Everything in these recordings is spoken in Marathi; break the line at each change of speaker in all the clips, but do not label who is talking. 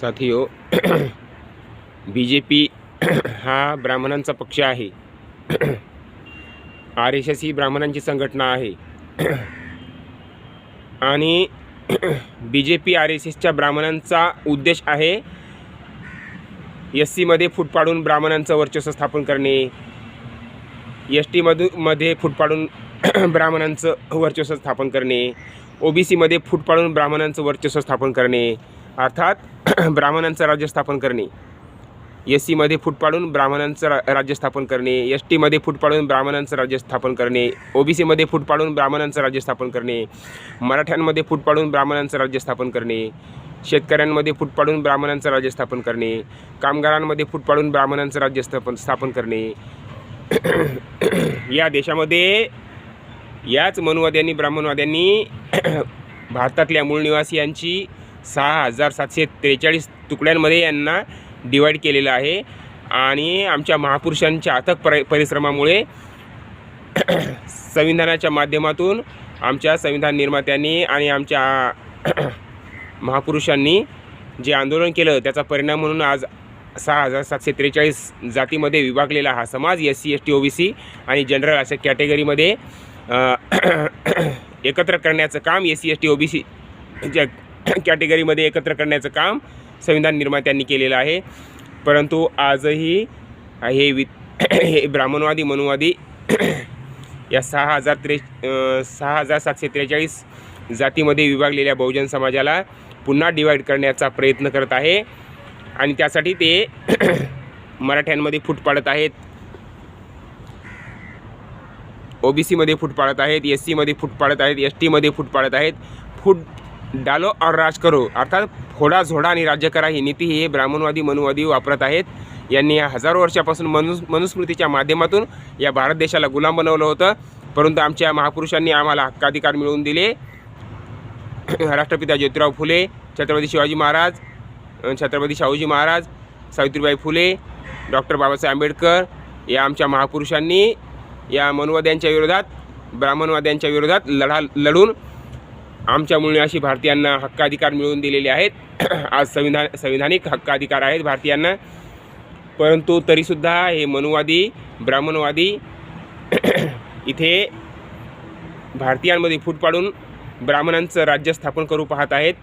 साथियो बी जे पी हा ब्राह्मणांचा पक्ष आहे. आर एस एस ही ब्राह्मणांची संघटना आहे. आणि B J P R S एसच्या ब्राह्मणांचा उद्देश आहे एस सीमध्ये फूट पाडून ब्राह्मणांचं वर्चस्व स्थापन करणे. एस टीमधू मध्ये फूट पाडून ब्राह्मणांचं वर्चस्व स्थापन करणे. ओ बी सीमध्ये फूट पाडून ब्राह्मणांचं वर्चस्व स्थापन करणे. अर्थात ब्राह्मणांचं राज्य स्थापन करणे. एस सीमध्ये फूट पाडून ब्राह्मणांचं रा राज्य स्थापन करणे. एस टीमध्ये फूट पाडून ब्राह्मणांचं राज्य स्थापन करणे. ओ बी सीमध्ये फूट पाडून ब्राह्मणांचं राज्य स्थापन करणे. मराठ्यांमध्ये फूट पाडून ब्राह्मणांचं राज्य स्थापन करणे. शेतकऱ्यांमध्ये फूट पाडून ब्राह्मणांचं राज्य स्थापन करणे. कामगारांमध्ये फूट पाडून ब्राह्मणांचं राज्य स्थापन स्थापन करणे. या देशामध्ये याच मनुवाद्यांनी ब्राह्मणवाद्यांनी भारतातल्या मूळ निवासियांची सहा हजार सातशे त्रेचाळीस तुकड्यांमध्ये यांना डिवाईड केलेलं आहे. आणि आमच्या महापुरुषांच्या अथक पर परिश्रमामुळे संविधानाच्या माध्यमातून आमच्या संविधान निर्मात्यांनी आणि आमच्या महापुरुषांनी जे आंदोलन केलं त्याचा परिणाम म्हणून आज सहा हजार सातशे त्रेचाळीस जातीमध्ये विभागलेला हा समाज S C S T O B C आणि जनरल अशा कॅटेगरीमध्ये एकत्र करण्याचं काम S C S T O B C ज्या कॅटेगरीमध्ये एकत्र करण्याचं काम संविधान निर्मात्यांनी केलेलं आहे. परंतु आजही हे वि हे ब्राह्मणवादी मनुवादी या सहा हजार त्रे सहा हजार सातशे त्रेचाळीस जातीमध्ये विभागलेल्या बहुजन समाजाला पुन्हा डिवाईड करण्याचा प्रयत्न करत आहे. आणि त्यासाठी ते मराठ्यांमध्ये फूट पाडत आहेत. ओ बी सीमध्ये फूट पाडत आहेत एस सीमध्ये फूट पाडत आहेत एस टीमध्ये फूट पाडत आहेत. फूट डालो और राज करो. अर्थात फोडा झोडा आणि राज्य करा ही नीती हे ब्राह्मणवादी मनुवादी वापरत आहेत. यांनी या हजारो वर्षापासून मनु मनुस्मृतीच्या माध्यमातून या भारत देशाला गुलाम बनवलं होतं. परंतु आमच्या महापुरुषांनी आम्हाला हक्काधिकार मिळवून दिले. राष्ट्रपिता ज्योतिराव फुले छत्रपती शिवाजी महाराज छत्रपती शाहूजी महाराज सावित्रीबाई फुले डॉक्टर बाबासाहेब आंबेडकर या आमच्या महापुरुषांनी या मनुवाद्यांच्या विरोधात ब्राह्मणवाद्यांच्या विरोधात लढा लढून आमच्या अशी भारतीयांना हक्काधिकार मिळवून दिलेले आहेत. आज संविधान संविधानिक हक्काधिकार आहेत भारतीयांना. परंतु तरीसुद्धा हे मनुवादी ब्राह्मणवादी इथे भारतीयांमध्ये फूट पाडून ब्राह्मणांचं राज्य स्थापन करू पाहत आहेत.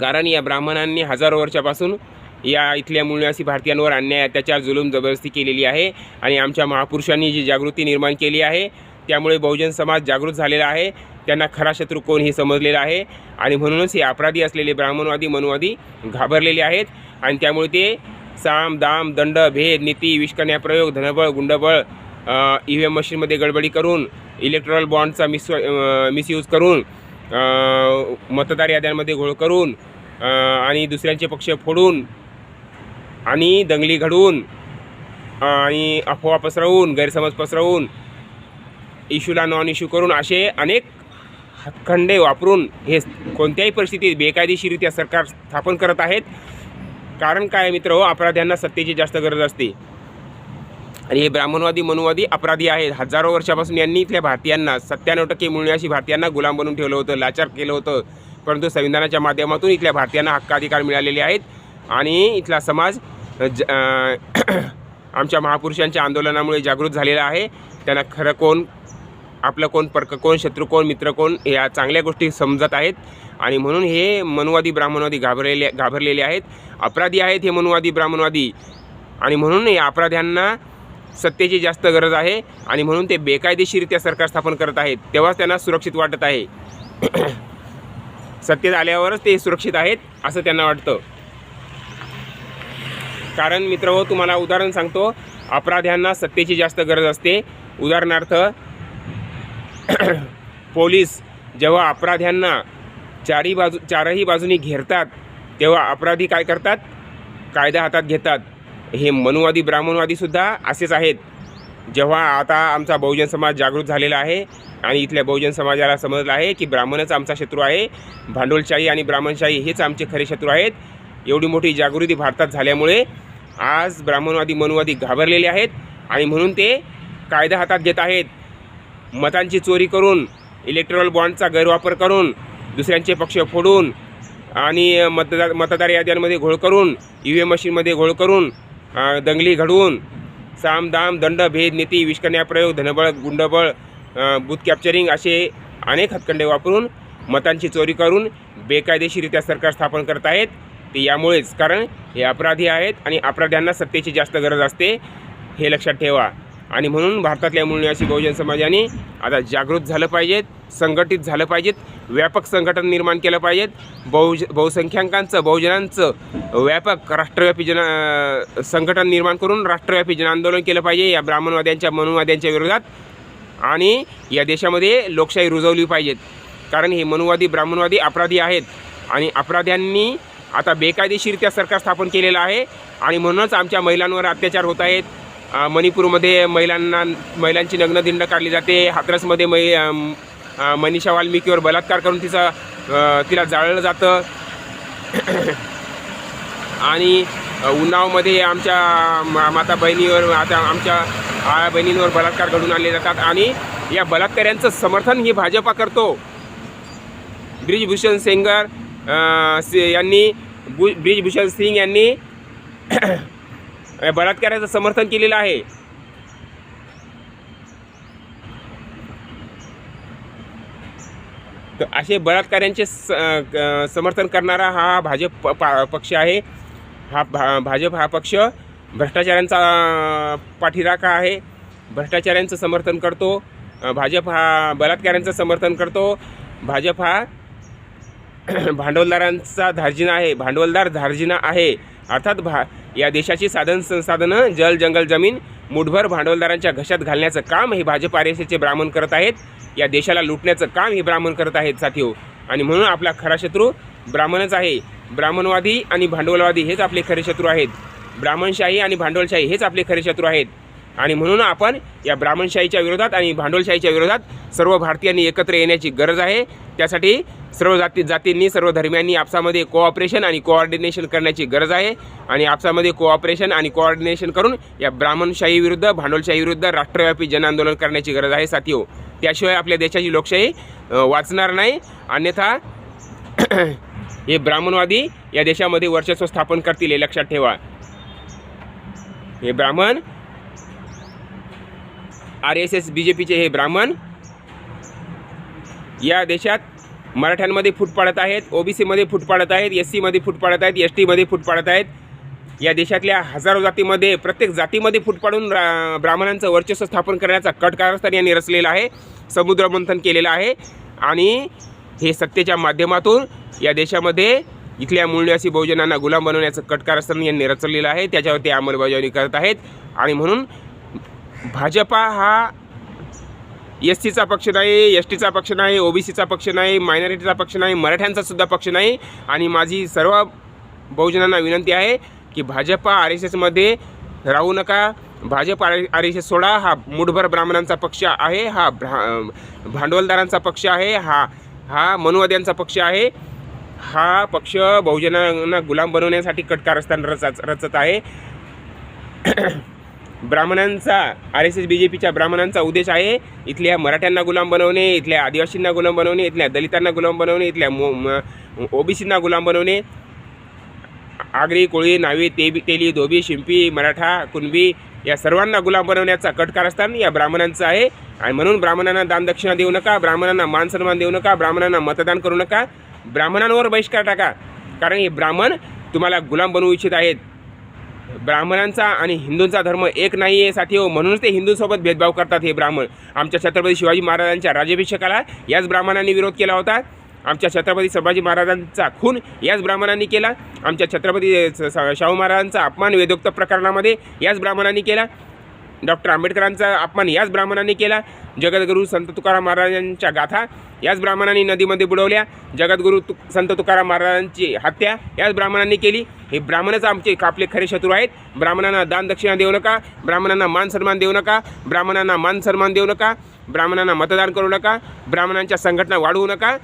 कारण या ब्राह्मणांनी हजारो वर्षापासून या इथल्या मूळनिवासी भारतीयांवर अन्याय अत्याचार जुलूम जबरदस्ती केलेली आहे आणि आमच्या महापुरुषांनी जी जागृती निर्माण केली आहे त्यामुळे बहुजन समाज जागृत झालेला आहे. त्यांना खरा शत्रू कोण हे समजलेलं आहे. आणि म्हणूनच हे अपराधी असलेले ब्राह्मणवादी मनुवादी घाबरलेले आहेत. आणि त्यामुळे ते साम दाम दंड भेद नीती विष्कन्या प्रयोग धनबळ गुंडबळ ई व्ही एम मशीनमध्ये गडबडी करून इलेक्ट्रॉल बॉन्डचा मिस मिसयूज करून मतदार याद्यांमध्ये घोळ करून आणि दुसऱ्यांचे पक्ष फोडून आणि दंगली घडवून आणि अफवा पसरवून गैरसमज पसरवून इशूला नॉन इश्यू करून असे अनेक हातखंडे वापरून हे कोणत्याही परिस्थितीत बेकायदेशीरित्या सरकार स्थापन करत आहेत. कारण काय मित्र हो अपराध्यांना सत्तेची जास्त गरज असते. आणि हे ब्राह्मणवादी मनुवादी अपराधी आहेत. हजारो वर्षापासून यांनी इथल्या भारतीयांना सत्त्याण्णव टक्के मूळनिवासी भारतीयांना गुलाम बनवून ठेवलं होतं लाचार केलं होतं. परंतु संविधानाच्या माध्यमातून इथल्या भारतीयांना हक्काधिकार मिळालेले आहेत. आणि इथला समाज ज आमच्या महापुरुषांच्या आंदोलनामुळे जागृत झालेला आहे. त्यांना खरं कोण आपलं कोण पर्क कोण शत्रू कोण मित्र कोण या चांगल्या गोष्टी समजत आहेत. आणि म्हणून हे मनुवादी ब्राह्मणवादी घाबरलेले घाबरलेले आहेत. अपराधी आहेत हे मनुवादी ब्राह्मणवादी. आणि म्हणून या अपराध्यांना सत्तेची जास्त गरज आहे. आणि म्हणून ते बेकायदेशीरित्या सरकार स्थापन करत आहेत. तेव्हाच त्यांना सुरक्षित वाटत आहे. सत्तेत आल्यावरच ते सुरक्षित आहेत असं त्यांना वाटतं. कारण मित्र हो तुम्हाला उदाहरण सांगतो. अपराध्यांना सत्तेची जास्त गरज असते. उदाहरणार्थ पोलीस जेव्हा अपराध्यांना चारही बाजू चारही बाजूनी घेरतात तेव्हा अपराधी काय करतात? कायदा हातात घेतात. हे मनुवादी ब्राह्मणवादीसुद्धा असेच आहेत. जेव्हा आता आमचा बहुजन समाज जागृत झालेला आहे आणि इथल्या बहुजन समाजाला समजलं आहे की ब्राह्मणच आमचा शत्रू आहे भांडवलशाही आणि ब्राह्मणशाही हेच आमचे खरे शत्रू आहेत. एवढी मोठी जागृती भारतात झाल्यामुळे आज ब्राह्मणवादी मनुवादी घाबरलेले आहेत आणि म्हणून ते कायदा हातात घेत आहेत. मतांची चोरी करून इलेक्ट्रॉल बॉन्डचा गैरवापर करून दुसऱ्यांचे पक्ष फोडून आणि मतदार मतदार याद्यांमध्ये घोळ करून ई व्ही एम मशीनमध्ये घोळ करून दंगली घडवून साम दाम दंड भेद नीती विष्कन्याप्रयोग धनबळ गुंडबळ बूथ कॅप्चरिंग असे अनेक हत्कंडे वापरून मतांची चोरी करून बेकायदेशीरित्या सरकार स्थापन करत आहेत. ते यामुळेच कारण हे अपराधी आहेत आणि अपराध्यांना सत्तेची जास्त गरज असते हे लक्षात ठेवा. आणि म्हणून भारतातल्या मूळनिवासी बहुजन समाजाने आता जागृत झालं पाहिजेत संघटित झालं पाहिजेत व्यापक संघटन निर्माण केलं पाहिजेत. बहुज बहुसंख्याकांचं बहुजनांचं व्यापक राष्ट्रव्यापी जन संघटन निर्माण करून राष्ट्रव्यापी जनआंदोलन केलं पाहिजे या ब्राह्मणवाद्यांच्या मनुवाद्यांच्या विरोधात. आणि या देशामध्ये लोकशाही रुजवली पाहिजेत. कारण हे मनुवादी ब्राह्मणवादी अपराधी आहेत. आणि अपराध्यांनी आता बेकायदेशीरित्या सरकार स्थापन केलेलं आहे. आणि म्हणूनच आमच्या महिलांवर अत्याचार होत आहेत. मणिपूरमध्ये महिलांना महिलांची नग्नदिंड काढली जाते. हाथरसमध्ये मै मनीषा वाल्मिकीवर बलात्कार करून तिचा तिला जाळलं जातं. आणि उन्नावमध्ये आमच्या मा- माता बहिणीवर आता आमच्या आया बहिणींवर बलात्कार घडून आणले जातात. आणि या बलात्काऱ्यांचं समर्थन ही भाजपा करतो. ब्रिजभूषण सेंगर यांनी ब्रिजभूषण सिंग यांनी बलात्काराचं समर्थन केलेलं आहे. तर असे बलात्काऱ्यांचे स क- समर्थन करणारा हा भाजप पा- पक्ष आहे. हा भा भाजप हा पक्ष भ्रष्टाचारांचा पाठीराखा आहे. भ्रष्टाचाऱ्यांचं समर्थन करतो. भाजप हा बलात्काऱ्यांचं समर्थन करतो. भाजप हा भांडवलदारांचा धार्जिना आहे. भांडवलदार धार्जिना आहे. अर्थात भा या देशाची साधन संसाधनं जल जंगल जमीन मुठभर भांडवलदारांच्या घशात घालण्याचं काम हे भाजप आर एस ब्राह्मण करत आहेत. या देशाला लुटण्याचं काम हे ब्राह्मण करत आहेत साथीहो आणि म्हणून आपला खरा शत्रू ब्राह्मणच आहे. ब्राह्मणवादी आणि भांडवलवादी हेच आपले खरे शत्रू आहेत. ब्राह्मणशाही आणि भांडवलशाही हेच आपले खरे शत्रू आहेत. आणि म्हणून आपण या ब्राह्मणशाहीच्या विरोधात आणि भांडवलशाहीच्या विरोधात सर्व भारतीयांनी एकत्र येण्याची गरज आहे. त्यासाठी सर्व जाती जातींनी सर्व धर्मियांनी आपसामध्ये कोऑपरेशन आणि कोऑर्डिनेशन करण्याची गरज आहे. आणि आपसामध्ये कोऑपरेशन आणि कोऑर्डिनेशन करून या ब्राह्मणशाही विरुद्ध भांडवलशाही विरुद्ध राष्ट्रव्यापी जनआंदोलन करण्याची गरज आहे साथी त्याशिवाय आपल्या देशाची लोकशाही वाचणार नाही. अन्यथा हे ब्राह्मणवादी या देशामध्ये वर्चस्व स्थापन करतील हे लक्षात ठेवा. हे ब्राह्मण आर एस एस बी जे पीचे हे ब्राह्मण या देशात मराठ्यांमध्ये फूट पाडत आहेत ओबीसीमध्ये फूट पाडत आहेत एस सीमध्ये फूट पाडत आहेत एस टीमध्ये फूट पाडत आहेत. या देशातल्या हजारो जातीमध्ये प्रत्येक जातीमध्ये फूट पाडून ब्रा ब्राह्मणांचं वर्चस्व स्थापन करण्याचा कट कारस्थान यांनी रचलेला आहे समुद्रमंथन केलेलं आहे. आणि हे सत्तेच्या माध्यमातून या देशामध्ये इथल्या मूळनिवासी बहुजनांना गुलाम बनवण्याचं कट कारस्थान यांनी रचलेलं आहे त्याच्यावर ते अंमलबजावणी करत आहेत. आणि म्हणून भाजपा हा एस टीचा पक्ष नाही एस टीचा पक्ष नाही ओबीसीचा पक्ष नाही मायनॉरिटीचा पक्ष नाही मराठ्यांचा सुद्धा पक्ष नाही. आणि माझी सर्व बहुजनांना विनंती आहे की भाजपा आर एस एसमध्ये राहू नका. Bhajap R R S S सोडा. हा मुठभर ब्राह्मणांचा पक्ष आहे. हा भ्रा भांडवलदारांचा पक्ष आहे. हा हा मनुवाद्यांचा पक्ष आहे. हा पक्ष बहुजनांना गुलाम बनवण्यासाठी कटकारस्थान रचत रचत आहे. ब्राह्मणांचा R S S B J पीच्या ब्राह्मणांचा उद्देश आहे इथल्या मराठ्यांना गुलाम बनवणे इथल्या आदिवासींना गुलाम बनवणे इथल्या दलितांना गुलाम बनवणे इथल्या ओबीसींना गुलाम बनवणे. आगरी कोळी नावी तेबी तेली धोबी शिंपी मराठा कुणबी या सर्वांना गुलाम बनवण्याचा कट कारस्थान या ब्राह्मणांचं आहे. आणि म्हणून ब्राह्मणांना दानदक्षिणा देऊ नका ब्राह्मणांना मान सन्मान देऊ नका ब्राह्मणांना मतदान करू नका. ब्राह्मणांवर बहिष्कार टाका. कारण हे ब्राह्मण तुम्हाला गुलाम बनवू इच्छित आहेत. ब्राह्मणांचा आणि हिंदूंचा धर्म एक नाही आहे साथी हो म्हणूनच ते हिंदूंसोबत भेदभाव करतात हे ब्राह्मण. आमच्या छत्रपती शिवाजी महाराजांच्या राज्याभिषेकाला याच ब्राह्मणांनी विरोध केला होता. आमच्या छत्रपती संभाजी महाराजांचा खून याच ब्राह्मणांनी केला. आमच्या छत्रपती स- शाहू महाराजांचा अपमान वेदोक्त प्रकरणामध्ये याच ब्राह्मणांनी केला. डॉक्टर आंबेडकरांचा अपमान याच ब्राह्मणांनी केला. जगद्गुरू संत तुकाराम महाराजांच्या गाथा याच ब्राह्मणांनी नदीमध्ये बुडवल्या. जगद्गुरू तु संत तुकाराम महाराजांची हत्या याच ब्राह्मणांनी केली. हे ब्राह्मणच आमचे आपले खरे शत्रू आहेत. ब्राह्मणांना दान दक्षिणा देऊ नका. ब्राह्मणांना मान सन्मान देऊ नका. ब्राह्मणांना मान सन्मान देऊ नका. ब्राह्मणांना मतदान करू नका. ब्राह्मणांच्या संघटना वाढवू नका.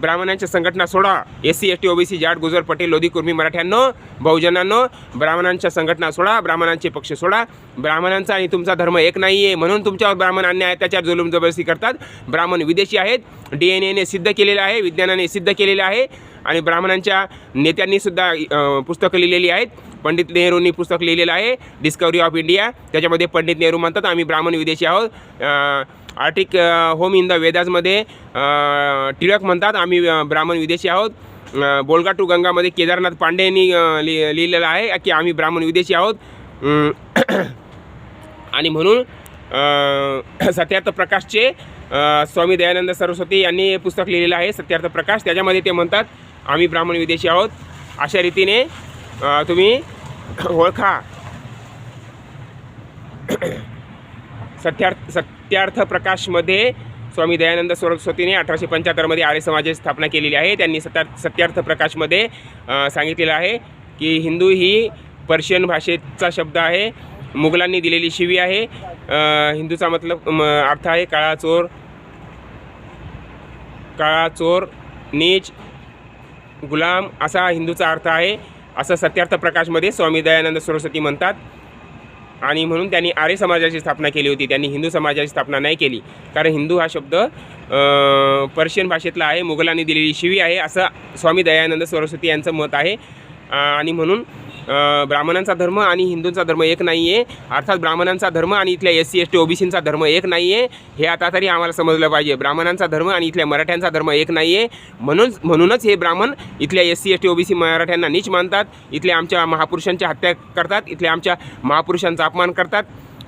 ब्राह्मणांच्या संघटना सोडा. S C S T OBC Jat Gujar Patel Lodhi Kurmi मराठ्यांनो बहुजनांनो ब्राह्मणांच्या संघटना सोडा ब्राह्मणांचे पक्ष सोडा. ब्राह्मणांचा आणि तुमचा धर्म एक नाही आहे म्हणून तुमच्यावर ब्राह्मण अन्याय त्याच्यावर जुलूम जबरदस्ती करतात. ब्राह्मण विदेशी आहेत डी एन एने सिद्ध केलेलं आहे विज्ञानाने सिद्ध केलेलं आहे आणि ब्राह्मणांच्या नेत्यांनीसुद्धा पुस्तकं लिहिलेली आहेत. पंडित नेहरूंनी पुस्तक लिहिलेलं आहे डिस्कवरी ऑफ इंडिया त्याच्यामध्ये पंडित नेहरू म्हणतात आम्ही ब्राह्मण विदेशी आहोत. आर्टिक होम इन द वेदाजमध्ये टिळक म्हणतात आम्ही ब्राह्मण विदेशी आहोत. बोलगा टू गंगामध्ये केदारनाथ पांडे यांनी लि लिहिलेलं आहे की आम्ही ब्राह्मण विदेशी आहोत. आणि म्हणून सत्यार्थ प्रकाशचे स्वामी दयानंद सरस्वती यांनी हे पुस्तक लिहिलेलं आहे सत्यार्थ प्रकाश. त्याच्यामध्ये ते म्हणतात आम्ही ब्राह्मण विदेशी आहोत. अशा रीतीने तुम्ही ओळखा. सत्यार्थ सत्यार्थ प्रकाशमध्ये स्वामी दयानंद सरस्वतीने अठराशे पंच्याहत्तरमध्ये आर्य समाजाची स्थापना केलेली आहे. त्यांनी सत्या सत्यार्थ प्रकाशमध्ये सांगितलेलं आहे की हिंदू ही पर्शियन भाषेचा शब्द आहे. मुघलांनी दिलेली शिवी आहे. हिंदूचा मतलब म, अर्थ आहे काळा चोर काळा चोर नीच गुलाम असा हिंदूचा अर्थ आहे. असं सत्यार्थ प्रकाशमध्ये स्वामी दयानंद सरस्वती म्हणतात. आणि म्हणून त्यांनी आर्य समाजाची स्थापना केली होती. त्यांनी हिंदू समाजाची स्थापना नाही केली. कारण हिंदू हा शब्द पर्शियन भाषेतला आहे मुघलांनी दिलेली शिवी आहे असं स्वामी दयानंद सरस्वती यांचं मत आहे. आणि म्हणून ब्राह्मणांचा धर्म आणि हिंदूंचा धर्म एक नाही आहे अर्थात ब्राह्मणांचा धर्म आणि इथल्या एस सी एस टी ओबीसींचा धर्म एक नाही आहे हे आता तरी आम्हाला समजलं पाहिजे. ब्राह्मणांचा धर्म आणि इथल्या मराठ्यांचा धर्म एक नाही आहे म्हणून म्हणूनच हे ब्राह्मण इथल्या S C S T OBC मराठ्यांना नीच मानतात. इथल्या आमच्या महापुरुषांच्या हत्या करतात. इथल्या आमच्या महापुरुषांचा अपमान करतात.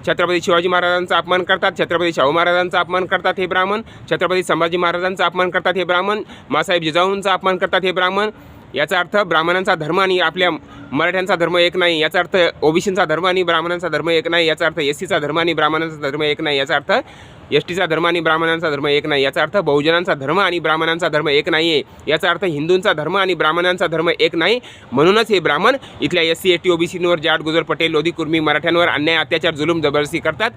छत्रपती शिवाजी महाराजांचा अपमान करतात. छत्रपती शाहू महाराजांचा अपमान करतात हे ब्राह्मण. छत्रपती संभाजी महाराजांचा अपमान करतात हे ब्राह्मण. मासाहेब जिजाऊंचा अपमान करतात हे ब्राह्मण. याचा अर्थ ब्राह्मणांचा धर्म आणि आपल्या मराठ्यांचा धर्म एक नाही. याचा अर्थ ओबीसींचा धर्म आणि ब्राह्मणांचा धर्म एक नाही. याचा अर्थ एस सीचा धर्म आणि ब्राह्मणांचा धर्म एक नाही. याचा अर्थ एस टीचा धर्म आणि ब्राह्मणांचा धर्म एक नाही. याचा अर्थ बहुजनांचा धर्म आणि ब्राह्मणांचा धर्म एक नाही आहे याचा अर्थ हिंदूंचा धर्म आणि ब्राह्मणांचा धर्म एक नाही. म्हणूनच हे ब्राह्मण इथल्या एस सी एस टी ओबीसींवर जाट गुजर पटेल लोधी कुर्मी मराठ्यांवर अन्याय अत्याचार जुलूम जबरदस्ती करतात.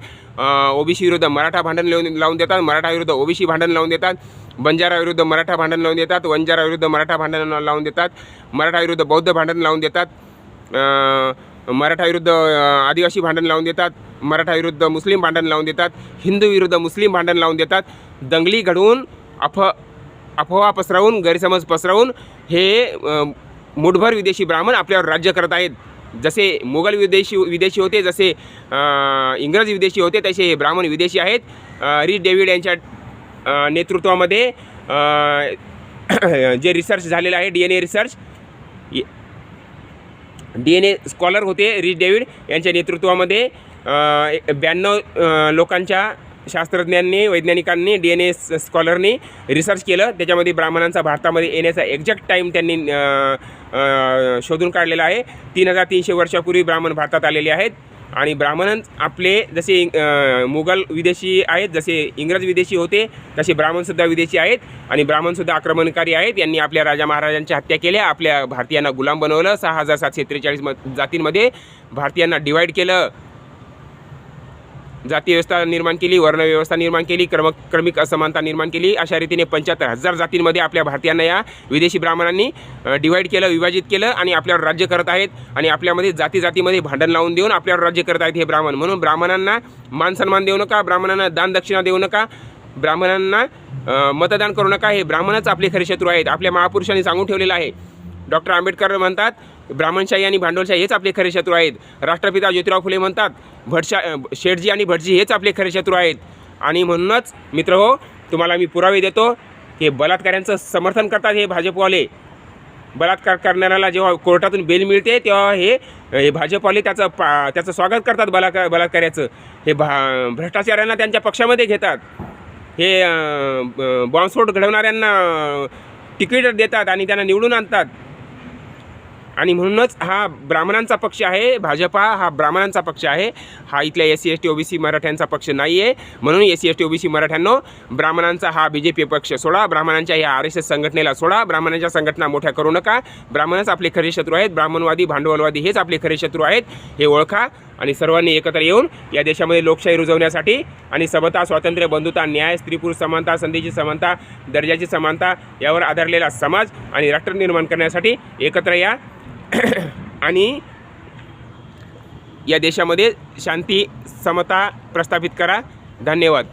ओबीसी विरुद्ध मराठा भांडण लावून लावून देतात. मराठा विरुद्ध ओबीसी भांडण लावून देतात. बंजारा विरुद्ध मराठा भांडण लावून देतात. वंजारा विरुद्ध मराठा भांडण लावून देतात. मराठा विरुद्ध बौद्ध भांडण लावून देतात. मराठाविरुद्ध मराठा विरुद्ध आदिवासी भांडण लावून देतात मराठा विरुद्ध मुस्लिम भांडण लावून देतात हिंदू विरुद्ध मुस्लिम भांडण लावून देतात दंगली घडवून अफ अफवा पसरवून गैरसमज पसरवून हे मुठभर विदेशी ब्राह्मण आपल्यावर राज्य करत आहेत. जसे मुघल विदेशी विदेशी होते जसे इंग्रज विदेशी होते तसे हे ब्राह्मण विदेशी आहेत. रिच डेव्हिड यांच्या नेतृत्वामध्ये जे रिसर्च झालेलं आहे D N A research D N A scholar होते रिच डेव्हिड यांच्या नेतृत्वामध्ये ब्याण्णव लोकांच्या शास्त्रज्ञांनी वैज्ञानिकांनी डी एन ए स्कॉलरनी रिसर्च केलं. त्याच्यामध्ये ब्राह्मणांचा भारतामध्ये येण्याचा एक्झॅक्ट टाईम त्यांनी शोधून काढलेला आहे. तीन हजार तीनशे वर्षापूर्वी ब्राह्मण भारतात आलेले आहेत. आणि ब्राह्मण आपले जसे मुघल विदेशी आहेत जसे इंग्रज विदेशी होते तसे ब्राह्मणसुद्धा विदेशी आहेत. आणि ब्राह्मणसुद्धा आक्रमणकारी आहेत. यांनी आपल्या राजा महाराजांची हत्या केल्या. आपल्या भारतीयांना गुलाम बनवलं. सहा हजार सातशे त्रेचाळीस म जातींमध्ये भारतीयांना डिवाईड केलं. जाती व्यवस्था निर्माण केली वर्णव्यवस्था निर्माण केली क्रम क्रमिक असमानता निर्माण केली. अशा रीतीने पंच्याहत्तर हजार जातींमध्ये आपल्या भारतीयांना या विदेशी ब्राह्मणांनी डिवाईड केलं विभाजित केलं आणि आपल्यावर राज्य करत आहेत आणि आपल्यामध्ये जाती जातीमध्ये भांडण लावून देऊन आपल्यावर राज्य करत आहेत हे ब्राह्मण. म्हणून ब्राह्मणांना मान सन्मान देऊ नका ब्राह्मणांना दान दक्षिणा देऊ नका ब्राह्मणांना मतदान करू नका. हे ब्राह्मणच आपले खरे शत्रू आहेत. आपल्या महापुरुषांनी सांगून ठेवलेलं आहे डॉक्टर आंबेडकर म्हणतात ब्राह्मणशाही आणि भांडवलशाही हेच आपले खरे शत्रू आहेत. राष्ट्रपिता ज्योतिराव फुले म्हणतात भटशा शेठजी आणि भटजी हेच आपले खरे शत्रू आहेत. आणि म्हणूनच मित्र हो तुम्हाला मी पुरावे देतो हे बलात्काऱ्यांचं समर्थन करतात हे भाजपवाले. बलात्कार करणाऱ्याला जेव्हा कोर्टातून बेल मिळते तेव्हा हे हे भाजपवाले त्याचं पा त्याचं स्वागत करतात बलात्कार बलात्कार्याचं हे भा भ्रष्टाचाऱ्यांना त्यांच्या पक्षामध्ये घेतात. हे ब- बॉम्बस्फोट घडवणाऱ्यांना तिकीट देतात आणि त्यांना निवडून आणतात. आणि म्हणूनच हा ब्राह्मणांचा पक्ष आहे. भाजपा हा ब्राह्मणांचा पक्ष आहे. हा इथल्या S C S T OBC मराठ्यांचा पक्ष नाही आहे म्हणून S C S T OBC मराठ्यांनो ब्राह्मणांचा हा बी जे पी पक्ष सोडा. ब्राह्मणांच्या या आर एस एस संघटनेला सोडा. ब्राह्मणांच्या संघटना मोठ्या करू नका. ब्राह्मणच आपले खरे शत्रू आहेत. ब्राह्मणवादी भांडवलवादी हेच आपले खरे शत्रू आहेत. हे ओळखा आणि सर्वांनी एकत्र येऊन या देशामध्ये लोकशाही रुजवण्यासाठी आणि समता स्वातंत्र्य बंधुता न्याय स्त्रीपुरुष समानता संधीची समानता दर्जाची समानता यावर आधारलेला समाज आणि राष्ट्र निर्माण करण्यासाठी एकत्र या. आणि या देशामध्ये शांती समता प्रस्थापित करा. धन्यवाद.